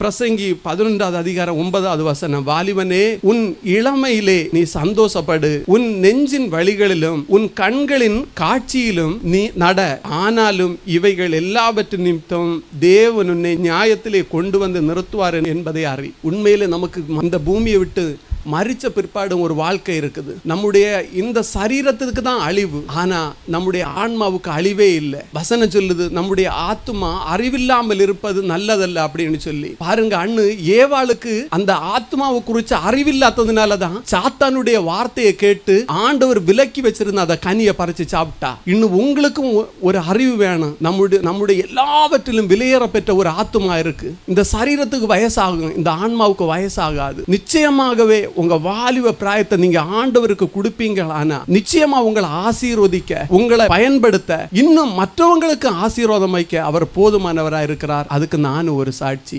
பிரசங்கி பதினொன்றாவது அதிகாரம் ஒன்பதாவது வசனம் வாலிபனே உன் இளமையிலே நீ சந்தோஷப்படு. உன் நெஞ்சின் வழிகளிலும் உன் கண்களின் காட்சியிலும் நீ நட. ஆனாலும் இவைகள் எல்லாவற்றின் நிமித்தம் தேவன் உன்னை நியாயத்திலே கொண்டு வந்து நிறுத்துவார் என்பதை அறி. உண்மையிலே நமக்கு அந்த பூமியை விட்டு மறித்த பிற்பாடும் ஒரு வாழ்க்கை இருக்குது. நம்முடைய இந்த சரீரத்துக்கு தான் அழிவு. ஆனா நம்முடைய ஆன்மாவுக்கு அழிவே இல்லை. வசனம் சொல்லுது நம்முடைய ஆத்மா அறிவில்லாமல் இருப்பது நல்லதல்ல அப்படின்னு சொல்லி. பாருங்க அண்ணு ஏவாளுக்கு அந்த ஆத்மாவை குறித்து அறிவில்லாததுனால தான் சாத்தானுடைய வார்த்தையை கேட்டு ஆண்டவர் விலக்கி வச்சிருந்த அதை கனியை பறிச்சு சாப்பிட்டா. இன்னும் உங்களுக்கும் ஒ- ஒரு அறிவு வேணும். நம்முடைய நம்முடைய எல்லாவற்றிலும் விலையேற பெற்ற ஒரு ஆத்மா இருக்கு. இந்த சரீரத்துக்கு வயசாகும் இந்த ஆன்மாவுக்கு வயசாகாது. நிச்சயமாகவே உங்கள் வாலிப பிராயத்தை நீங்கள் ஆண்டவருக்கு கொடுப்பீங்களானா நிச்சயமாக உங்களை ஆசீர்வதிக்க உங்களை பயன்படுத்த இன்னும் மற்றவங்களுக்கு ஆசீர்வாதம் வைக்க அவர் போதுமானவராக இருக்கிறார் அதுக்கு நான் ஒரு சாட்சி.